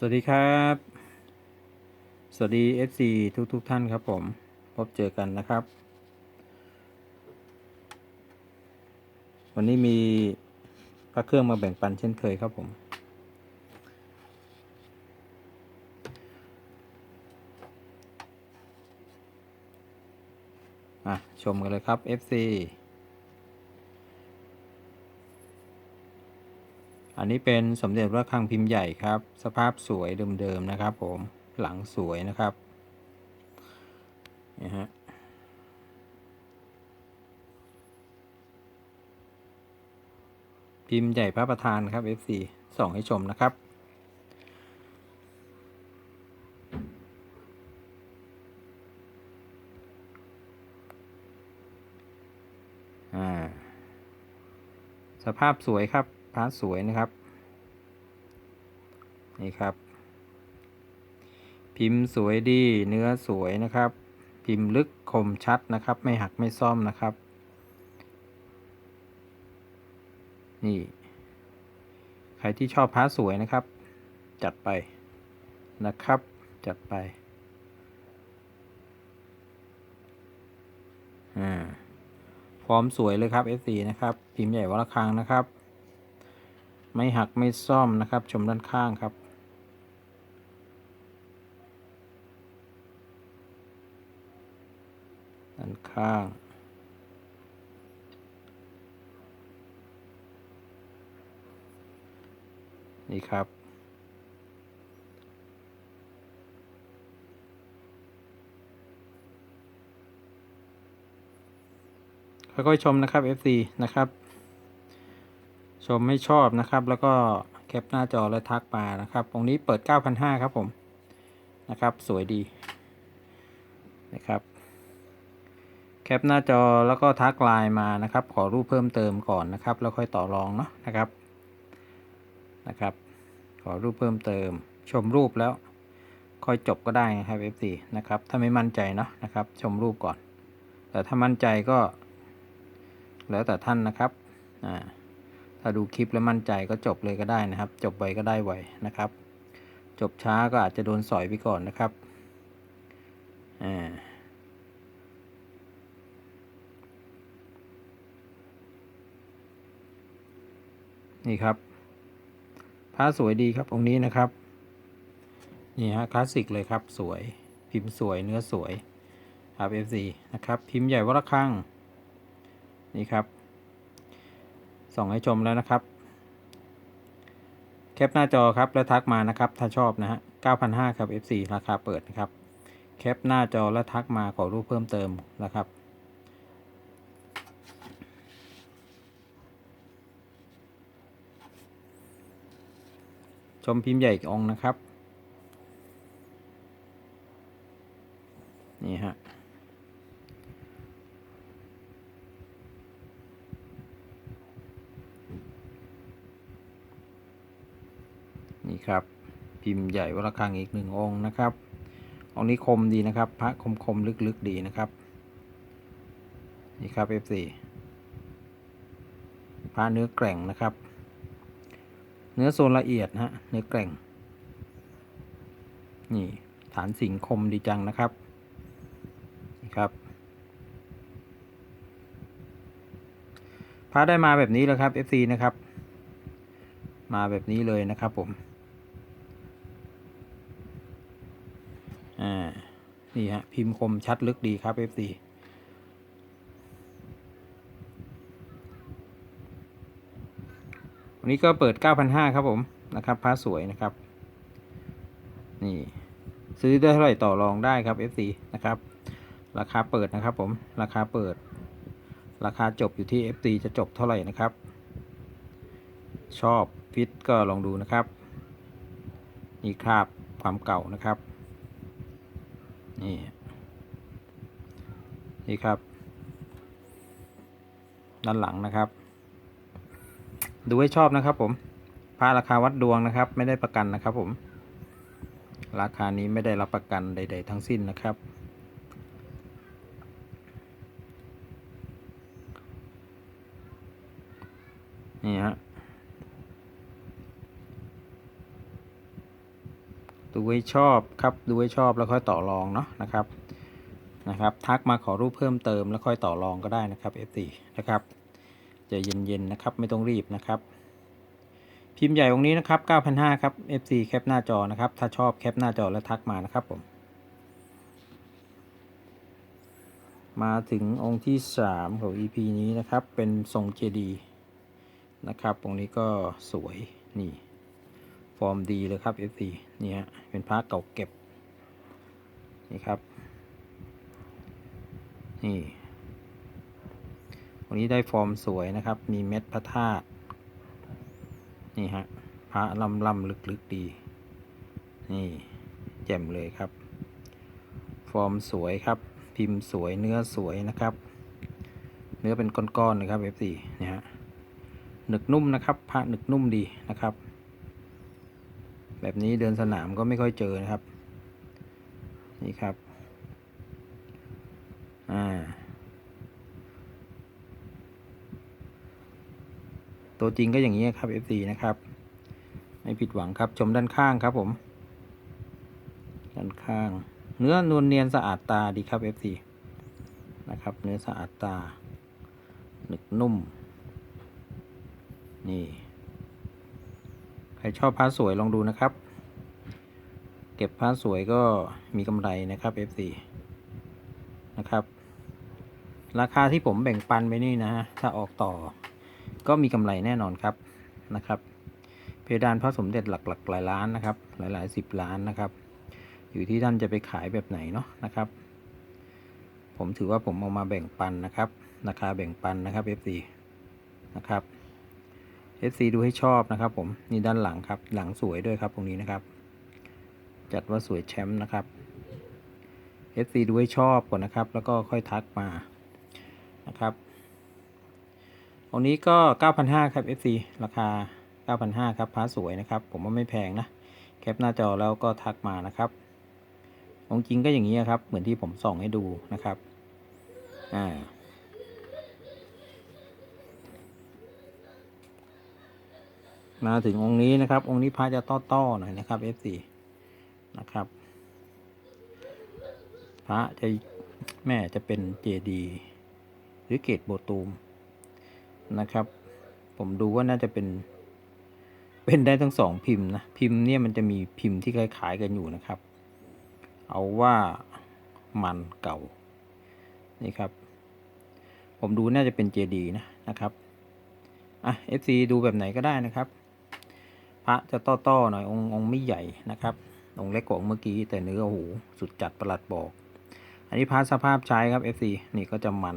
สวัสดีครับ สวัสดี FC ทุกทุกท่านครับผม พบเจอกันนะครับ วันนี้มีพระเครื่องมาแบ่งปันเช่นเคยครับผม อะ ชมกันเลยครับ FC อันนี้เป็นสมเด็จพระคังพิมพ์ใหญ่ครับ สภาพสวยเดิมๆนะครับ ผมหลังสวยนะครับนี่ฮะพิมพ์ใหญ่พระประธานครับ FC ส่องให้ชมนะครับอ่าสภาพสวยครับ พระสวยนะครับ นี่ครับ พิมพ์สวยดีเนื้อสวยนะครับ พิมพ์ลึกคมชัดนะครับ ไม่หักไม่ซ่อมนะครับ นี่ ใครที่ชอบพระสวยนะครับ จัดไปนะครับ จัดไปอ่าพร้อมสวยเลยครับ F4 นะครับ พิมพ์ใหญ่วัดระฆังนะครับ ไม่หักไม่ซ่อมนะครับ ชมด้านข้างครับ ด้านข้างนี่ครับ ค่อยๆชมนะครับ FC นะครับ ชมไม่ชอบนะครับ แล้วก็แคปหน้าจอและทักมานะครับ ตรงนี้เปิด 9,500 ครับผมนะครับ สวยดีนะครับ แคปหน้าจอแล้วก็ทักไลน์มานะครับ ขอรูปเพิ่มเติมก่อนนะครับ แล้วค่อยต่อรองเนาะนะครับนะครับ ขอรูปเพิ่มเติม ชมรูปแล้ว ค่อยจบก็ได้นะครับ FC นะครับ ถ้าไม่มั่นใจเนาะนะครับ ชมรูปก่อน แต่ถ้ามั่นใจก็ แล้วแต่ท่านนะครับอ่า ถ้าดูคลิปแล้วมั่นใจก็จบเลยก็ได้นะครับ จบไวก็ได้ไวนะครับ จบช้าก็อาจจะโดนสอยไปก่อนนะครับอ่านี่ครับผ้าสวยดีครับองค์นี้นะครับ นี่ฮะคลาสสิกเลยครับ สวย พิมพ์สวยเนื้อสวยครับ F4 นะครับ พิมพ์ใหญ่วัดระฆังนี่ครับ ส่งให้ชมแล้วนะครับ แคปหน้าจอครับแล้วทักมานะครับ ถ้าชอบนะฮะ9,500 ครับ F4 ราคาเปิดนะครับ แคปหน้าจอแล้วทักมาขอรูปเพิ่มเติมนะครับชมพิมพ์ใหญ่อีกองนะครับ นี่ฮะ นี่ครับ พิมพ์ใหญ่วัดระฆังอีกหนึ่งองค์นะครับ องค์นี้คมดีนะครับ พระคมคมลึกๆดีนะครับ นี่ครับ F4 พระเนื้อแกร่งนะครับ เนื้อโซนละเอียดนะฮะเนื้อแกร่ง นี่ฐานสิงคมดีจังนะครับ นี่ครับพระได้มาแบบนี้แล้วครับ FC นะครับ มาแบบนี้เลยนะครับผม อ่า นี่ฮะ พิมพ์คมชัดลึกดีครับ FC วันนี้ก็เปิด 9,500 ครับผม นะครับพระสวยนะครับ นี่ ซื้อได้เท่าไหร่ต่อรองได้ครับ FC นะครับ ราคาเปิดนะครับผม ราคาเปิด ราคาจบอยู่ที่ FC จะจบเท่าไหร่นะครับ ชอบฟิตก็ลองดูนะครับ นี่คราบความเก่านะครับ นี่ นี่ครับ ด้านหลังนะครับ ดูให้ชอบนะครับ ผมผ้าราคาวัดดวงนะครับ ไม่ได้ประกันนะครับ ผม ราคานี้ไม่ได้รับประกันใด ๆ ทั้งสิ้นนะครับ นี่ฮะ ดู ให้ชอบครับ ดูให้ชอบแล้วค่อยต่อรองเนาะนะครับนะครับ ทักมาขอรูปเพิ่มเติมแล้วค่อยต่อรองก็ได้นะครับ F4 นะครับใจะเย็นๆนะครับไม่ต้องรีบนะครับ พิมพ์ใหญ่องนี้นะครับ 9,500 ครับ F4 แคปหน้าจอนะครับ ถ้าชอบแคปหน้าจอแล้วทักมานะครับผม มาถึงองค์ที่ 3 ของ EP นี้นะครับ เป็นทรงเจดีนะครับองนี้ก็สวยนี่ ฟอร์มดีเลยครับ F4 นี่ฮะเป็นพระเก่าเก็บ นี่ครับ นี่ วันนี้ได้ฟอร์มสวยนะครับ มีเม็ดพระธาตุ นี่ฮะ พระลำลำลึกลึกๆดี นี่ แจ่มเลยครับ ฟอร์มสวยครับ พิมพ์สวยเนื้อสวยนะครับ เนื้อเป็นก้อนๆเลยครับ F4 เนี่ฮะหนึกนุ่มนะครับ พระหนึกนุ่มดีนะครับ แบบนี้เดินสนามก็ไม่ค่อยเจอนะครับ นี่ครับ อ่า ตัวจริงก็อย่างนี้ครับ F4 นะครับ ไม่ผิดหวังครับ ชมด้านข้างครับผม ด้านข้าง เนื้อนวลเนียนสะอาดตาดีครับ F4 นะครับ เนื้อสะอาดตา หนึกนุ่ม นี่ ใครชอบผ้าสวยลองดูนะครับ เก็บผ้าสวยก็มีกำไรนะครับ F4 นะครับ ราคาที่ผมแบ่งปันไปนี่นะถ้าออกต่อ ก็มีกำไรแน่นอนครับนะครับ เพดานพระสมเด็จหลักๆหลายล้านนะครับ หลายๆสิบล้านนะครับ อยู่ที่ท่านจะไปขายแบบไหนเนาะนะครับ ผมถือว่าผมเอามาแบ่งปันนะครับราคาแบ่งปันนะครับ F4 นะครับ FC ดูให้ชอบนะครับ ผมนี่ด้านหลังครับ หลังสวยด้วยครับตรงนี้นะครับ จัดว่าสวยแชมป์นะครับ FC ดูให้ชอบก่อนนะครับ แล้วก็ค่อยทักมานะครับตรงนี้ก็ 9,500 ครับ FC ราคา 9,500 ครับพาสวยนะครับ ผมว่าไม่แพงนะ แคปหน้าจอแล้วก็ทักมานะครับองจริงก็อย่างนี้ครับ เหมือนที่ผมส่องให้ดูนะครับ อ่า มาถึงองค์นี้นะครับ องค์นี้พระจะต้อๆหน่อยนะครับ F4 นะครับ พระจะแม่จะเป็นเจดีหรือเกตโบตูมนะครับ ผมดูว่าน่าจะเป็น เป็นได้ทั้งสองพิมพ์นะ พิมพ์เนี่ยมันจะมีพิมพ์ที่คล้ายๆกันอยู่นะครับ เอาว่ามันเก่า นี่ครับ ผมดูน่าจะเป็นเจดีนะนะครับอะ FC ดูแบบไหนก็ได้นะครับ ระจะต้อๆหน่อยองค์องค์ไม่ใหญ่นะครับองค์เล็กกว่างเมื่อกี้แต่เนื้อโอ้โหสุดจัดประหลัดบอก อันนี้พระสภาพใช้ครับ FC นี่ก็จะมัน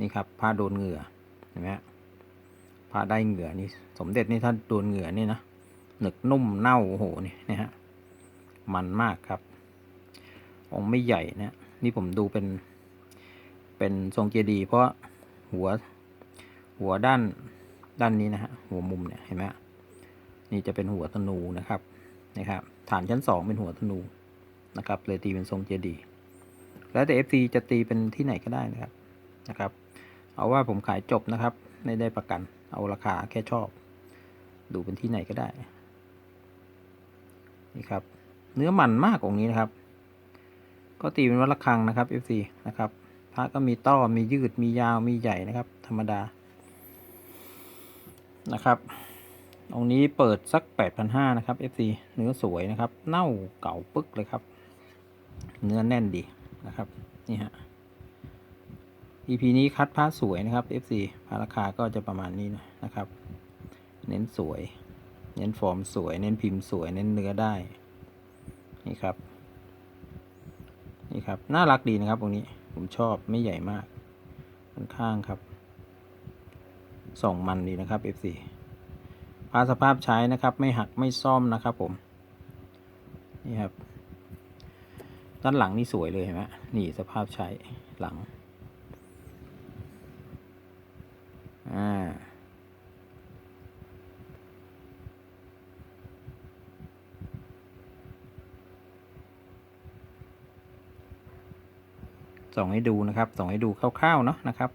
นี่ครับผ้าโดนเหงื่อเห็นไหมฮะผ้าได้เหงื่อนี่สมเด็จนี่ถ้าโดนเหงื่อนี่นะหนึกนุ่มเน่าโอ้โหนี่นะฮะมันมากครับ องค์ไม่ใหญ่นะนี่ผมดูเป็น เป็นทรงเจดีย์เพราะหัวหัวด้านด้านนี้นะฮะหัวมุมเนี่ยเห็นไหมฮะ นี่จะเป็นหัวธนูนะครับนะครับ ฐานชั้นสองเป็นหัวธนูนะครับเลยตีเป็นทรงเจดีย์แล้วแต่ FC จะตีเป็นที่ไหนก็ได้นะครับนะครับ เอาว่าผมขายจบนะครับ ไม่ได้ประกัน เอาราคาแค่ชอบ ดูเป็นที่ไหนก็ได้นี่ครับ เนื้อมันมากองนี้นะครับ ก็ตีเป็นวัดระฆังนะครับ FC นะครับพระก็มีต้อมียืดมียาวมีใหญ่นะครับ ธรรมดานะครับ องนี้เปิดสัก 8,500 นะครับ FC เนื้อสวยนะครับ เน่าเก่าปึ๊กเลยครับ เนื้อแน่นดีนะครับ นี่ฮะ EP นี้คัดผ้าสวยนะครับ FC พาราคาก็จะประมาณนี้นะครับ เน้นสวย เน้นฟอร์มสวย เน้นพิมพ์สวย เน้นเนื้อได้ นี่ครับ นี่ครับ น่ารักดีนะครับตรงนี้ ผมชอบไม่ใหญ่มากค่อนข้างครับ ส่องมันดีนะครับ F4 พาสภาพใช้นะครับ ไม่หักไม่ซ่อมนะครับผม นี่ครับ ด้านหลังนี่สวยเลยเห็นไหมนี่สภาพใช้หลัง อ่าส่องให้ดูนะครับส่องให้ดูคร่าวๆเนาะนะครับ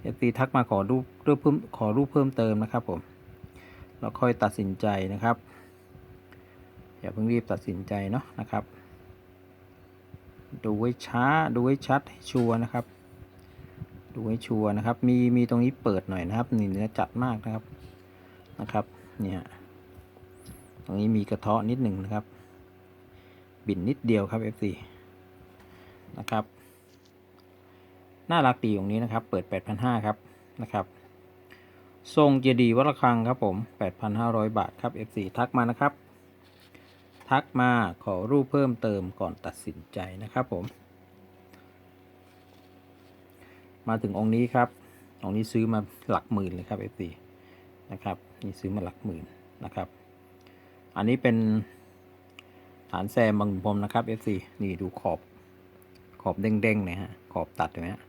เอฟซีทักมาขอรูปรูปเพิ่มขอรูปเพิ่มเติมนะครับผม แล้วค่อยตัดสินใจนะครับ อย่าเพิ่งรีบตัดสินใจเนาะนะครับ ดูไว้ช้าดูไว้ชัดให้ชัวร์นะครับ ดูให้ชัวร์นะครับ มีมีตรงนี้เปิดหน่อยนะครับนี่เนื้อจัดมากนะครับนะครับเนี่ยตรงนี้มีกระเทาะนิดหนึ่งนะครับ บินนิดเดียวครับ F4 นะครับน่ารักดีตรงนี้นะครับ เปิด 8,500 ครับนะครับ ทรงเจดีย์วัดระฆังครับผม 8,500 บาทครับ F4 ทักมานะครับ ทักมาขอรูปเพิ่มเติมก่อนตัดสินใจนะครับผม มาถึงองค์นี้ครับ องค์นี้ซื้อมาหลักหมื่นเลยครับ F4 นะครับ นี่ซื้อมาหลักหมื่นนะครับ อันนี้เป็นฐานแซมบางพรมนะครับ F4 นี่ดูขอบขอบเด้งๆเนี่ยฮะ ขอบตัดเห็นไหมฮะ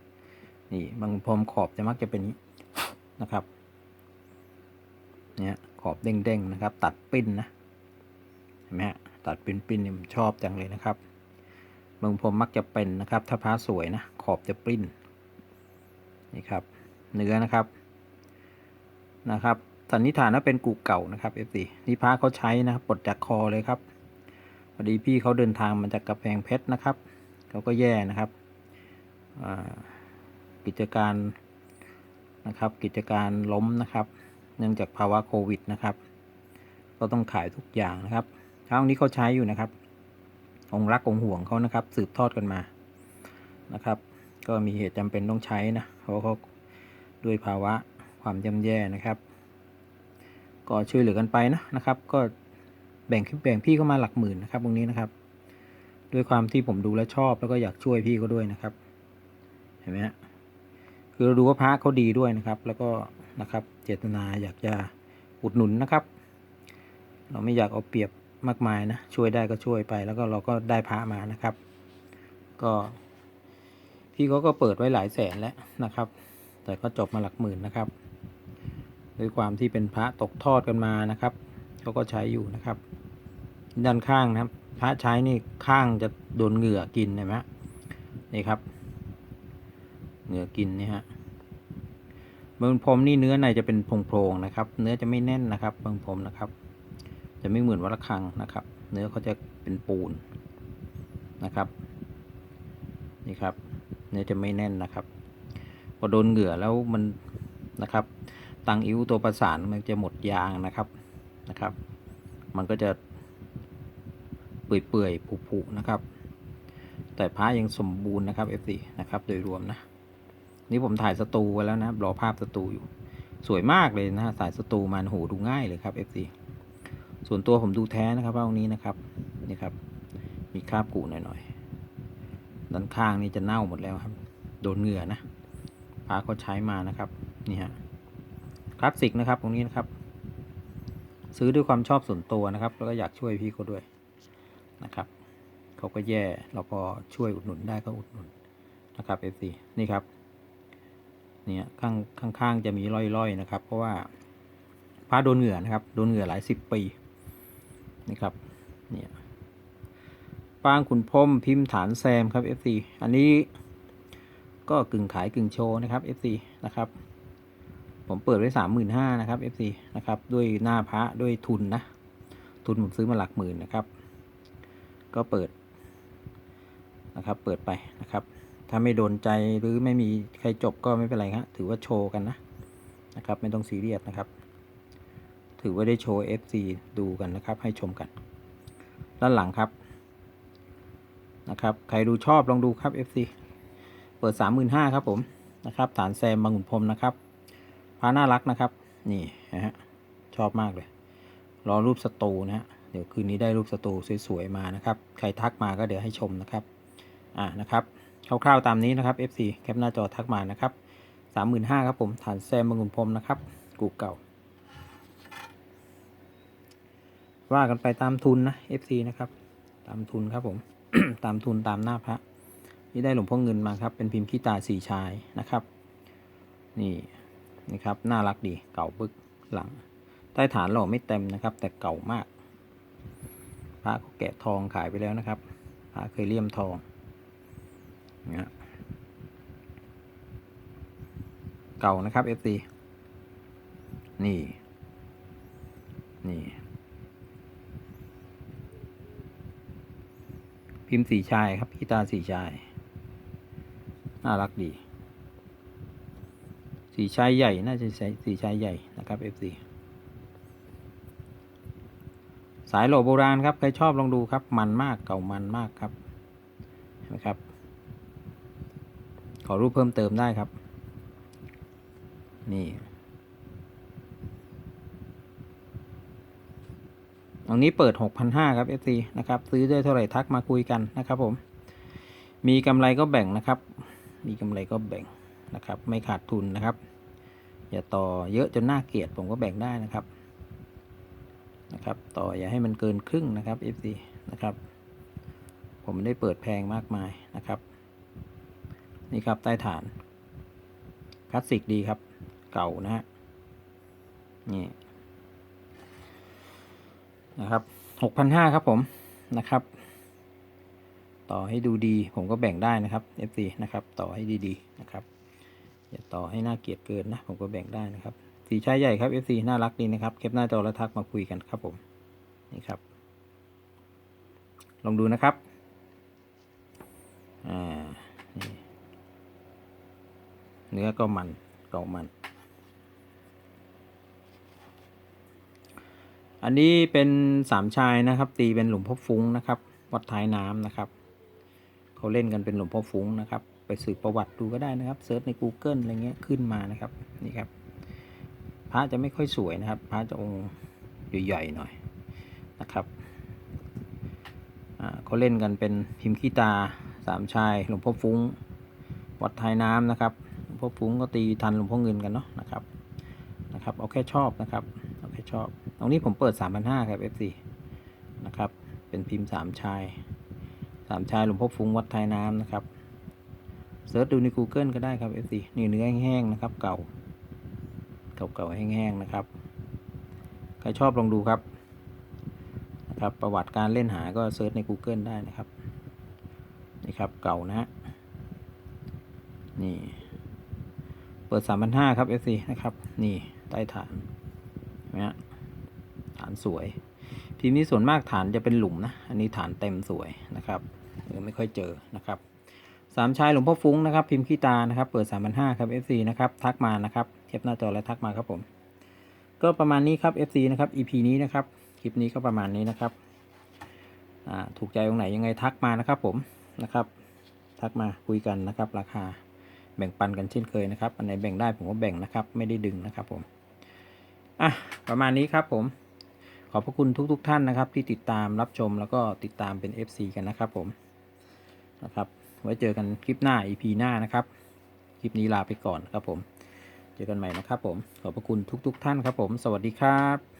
นี่บางพรมขอบจะมักจะเป็นนี้นะครับ เนี่ยขอบเด้งๆนะครับ ตัดปิ้นนะเห็นไหมฮะตัดปิ้นปิ้นๆเนี่ยผมชอบจังเลยนะครับบางขุนพรหมมักจะเป็นนะครับ ถ้าพระสวยนะขอบจะปิ้นนี่ครับ เนื้อนะครับนะครับสันนิษฐานว่าเป็นกูเก่านะครับ F4 นี่พระเขาใช้นะครับปลดจากคอเลยครับพอดีพี่เขาเดินทางมาจากกระแพงเพชรนะครับเขาก็แย่นะครับกิจการนะครับ กิจการล้มนะครับ เนื่องจากภาวะโควิดนะครับ ก็ต้องขายทุกอย่างนะครับเช้านี้เขาใช้อยู่นะครับ องรักองห่วงเขานะครับ สืบทอดกันมานะครับ ก็มีเหตุจำเป็นต้องใช้นะเพราะเขาด้วยภาวะความย่ำแย่นะครับ ก็ช่วยเหลือกันไปนะนะครับ ก็แบ่งแบ่งพี่เข้ามาหลักหมื่นนะครับตรงนี้นะครับ ด้วยความที่ผมดูแลชอบแล้วก็อยากช่วยพี่เขาด้วยนะครับ เห็นไหมฮะ คือเราดูว่าพระเขาดีด้วยนะครับ แล้วก็นะครับเจตนาอยากจะอุดหนุนนะครับ เราไม่อยากเอาเปรียบมากมายนะ ช่วยได้ก็ช่วยไปแล้วก็เราก็ได้พระมานะครับ ก็พี่เขาก็เปิดไว้หลายแสนแล้วนะครับ แต่ก็จบมาหลักหมื่นนะครับด้วยความที่เป็นพระตกทอดกันมานะครับเขาก็ใช้อยู่นะครับ ด้านข้างนะครับ พระใช้นี่ข้างจะโดนเหงื่อกินเห็นไหมนี่ครับ เหงื่อกินนี่ฮะเมืองพรมนี่เนื้อในจะเป็นโพรงๆนะครับ เนื้อจะไม่แน่นนะครับเมืองพรมนะครับ จะไม่เหมือนวัดระฆังนะครับ เนื้อเขาจะเป็นปูนนะครับ นี่ครับ เนื้อจะไม่แน่นนะครับพอโดนเหงื่อแล้วมันนะครับ ตังอิ้วตัวประสานมันจะหมดยางนะครับนะครับ มันก็จะเปื่อยๆผุๆนะครับ แต่พระยังสมบูรณ์นะครับ F4 นะครับ โดยรวมนะ นี่ผมถ่ายสตูไว้แล้วนะรอภาพสตูอยู่ สวยมากเลยนะสายสตูมันโหดูง่ายเลยครับ F4 ส่วนตัวผมดูแท้นะครับว่าตรงนี้นะครับนี่ครับ มีคราบกูหน่อยๆด้านข้างนี่จะเน่าหมดแล้วครับ โดนเหงื่อนะพาเขาใช้มานะครับนี่ฮะคลาสสิกนะครับตรงนี้นะครับ ซื้อด้วยความชอบส่วนตัวนะครับ แล้วก็อยากช่วยพี่เขาด้วยนะครับเขาก็แย่เราพอช่วยอุดหนุนได้ก็อุดหนุนนะครับ FC นี่ครับ เนี่ยข้างข้างๆจะมีร่อยๆนะครับ เพราะว่าพระโดนเหงื่อนะครับ โดนเหงื่อหลายสิบปีนี่ครับเนี่ยปางขุนพรมพิมพ์ฐานแซมครับ FC อันนี้ก็กึ่งขายกึ่งโชว์นะครับ FC นะครับ ผมเปิดไว้สามหมื่นห้านะครับ FC นะครับ ด้วยหน้าพระด้วยทุนนะ ทุนผมซื้อมาหลักหมื่นนะครับ ก็เปิดนะครับ เปิดไปนะครับ ถ้าไม่โดนใจหรือไม่มีใครจบก็ไม่เป็นไรครับถือว่าโชว์กันนะนะครับ ไม่ต้องซีเรียสนะครับ ถือว่าได้โชว์ FC ดูกันนะครับ ให้ชมกัน ด้านหลังครับนะครับ ใครดูชอบลองดูครับ FC เปิด 35,000ครับผมนะครับฐานแซมบางขุนพรมนะครับพาน่ารักนะครับ นี่นะฮะชอบมากเลยรอรูปสตูนะฮะเดี๋ยวคืนนี้ได้รูปสตูสวยๆมานะครับ ใครทักมาก็เดี๋ยวให้ชมนะครับ อ่านะครับ คร่าวๆตามนี้นะครับ FC แคปหน้าจอทักมานะครับ35,000ครับผมฐานแซมบางุนพรมนะครับกูเก่า ว่ากันไปตามทุนนะ FC นะครับ ตามทุนครับผม ตามทุนตามหน้าพระนี่ได้หลวงพ่อเงินมาครับ เป็นพิมพ์ขี้ตาสีชายนะครับ นี่นี่ครับ น่ารักดีเก่าบึกหลัง ใต้ฐานหล่อไม่เต็มนะครับ แต่เก่ามาก พระก็แกะทองขายไปแล้วนะครับ พระเคยเลี่ยมทอง นะเก่านะครับ FC นี่ นี่ พิมพ์สีชายครับกีตาร์สีชาย น่ารักดี สีชายใหญ่ น่าจะใช้สีชายใหญ่นะครับ FC สายโหลโบราณครับ ใครชอบลองดูครับ มันมากเก่ามันมากครับนะครับ อรูปเพิ่มเติมได้ครับ นี่ตรงนี้เปิด 6,500 ครับ FC นะครับ ซื้อได้เท่าไหร่ทักมาคุยกันนะครับผม มีกำไรก็แบ่งนะครับ มีกำไรก็แบ่งนะครับ ไม่ขาดทุนนะครับ อย่าต่อเยอะจนน่าเกลียดผมก็แบ่งได้นะครับนะครับ ต่ออย่าให้มันเกินครึ่งนะครับ FC นะครับ ผมไมได้เปิดแพงมากมายนะครับ นี่ครับใต้ฐานคลาสสิกดีครับ เก่านะฮะนี่นะครับหกพันห้าครับผมนะครับ ต่อให้ดูดีผมก็แบ่งได้นะครับ FC นะครับ ต่อให้ดีๆนะครับอย่าต่อให้น่าเกลียดเกินนะ ผมก็แบ่งได้นะครับ สีชายใหญ่ครับ FC น่ารักดีนะครับเก็บหน้าจอแล้วทักมาคุยกันครับผมนี่ครับ ลองดูนะครับอ่านี่ เนื้อก็มันเก่ามัน อันนี้เป็นสามชายนะครับ ตีเป็นหลุมพ่อฟุ้งนะครับ วัดท้ายน้ำนะครับเขาเล่นกันเป็นหลุมพ่อฟุ้งนะครับ ไปสืบประวัติดูก็ได้นะครับเซิร์ชใน Google อะไรเงี้ยขึ้นมานะครับนี่ครับพระจะไม่ค่อยสวยนะครับ พระจะองค์ใหญ่ๆหน่อยนะครับเขาเล่นกันเป็นพิมพ์ขี้ตาสามชายหลวงพ่อฟุ้ง วัดท้ายน้ำนะครับ พ่อฟุ้งก็ตีทันหลวงพ่อเงินกันเนาะนะครับนะครับเอาแค่ชอบนะครับเอาแค่ชอบ ตรงนี้ผมเปิด 3,500ครับ FC นะครับเป็นพิมพ์สามชายสามชายหลวงพ่อฟุ้งวัดไทยน้ำนะครับเซิร์ชดูใน Google ก็ได้ครับ FC นี่เนื้อแห้งๆนะครับเก่าเก่าๆแห้งๆนะครับใครชอบลองดูครับนะครับประวัติการเล่นหาก็เซิร์ชใน Google ได้นะครับนี่ครับเก่านะฮะนี่ ปิด3,500ครับ FC นะครับ นี่ใต้ฐานเห็นไหมฮะฐานสวย ทีมนี้ส่วนมากฐานจะเป็นหลุมนะ อันนี้ฐานเต็มสวยนะครับเออไม่ค่อยเจอนะครับสามชายหลวงพ่อฟุ้งนะครับพิมพ์ขี้ตานะครับ เปิด3,500ครับ FC นะครับทักมานะครับแคปหน้าจอแล้วทักมาครับผม ก็ประมาณนี้ครับ FC นะครับ EP นี้นะครับคลิปนี้ก็ประมาณนี้นะครับถูกใจตรงไหนยังไงทักมานะครับผมนะครับ ทักมาคุยกันนะครับราคา แบ่งปันกันเช่นเคยนะครับ อันไหนแบ่งได้ผมก็แบ่งนะครับ ไม่ได้ดึงนะครับผม อะ ประมาณนี้ครับผม ขอบพระคุณทุกๆทท่านนะครับ ที่ติดตามรับชมแล้วก็ติดตามเป็น FC กันนะครับผม นะครับ ไว้เจอกันคลิปหน้า EP หน้านะครับ คลิปนี้ลาไปก่อนครับผม เจอกันใหม่นะครับผม ขอบพระคุณทุกๆทท่านครับผม สวัสดีครับ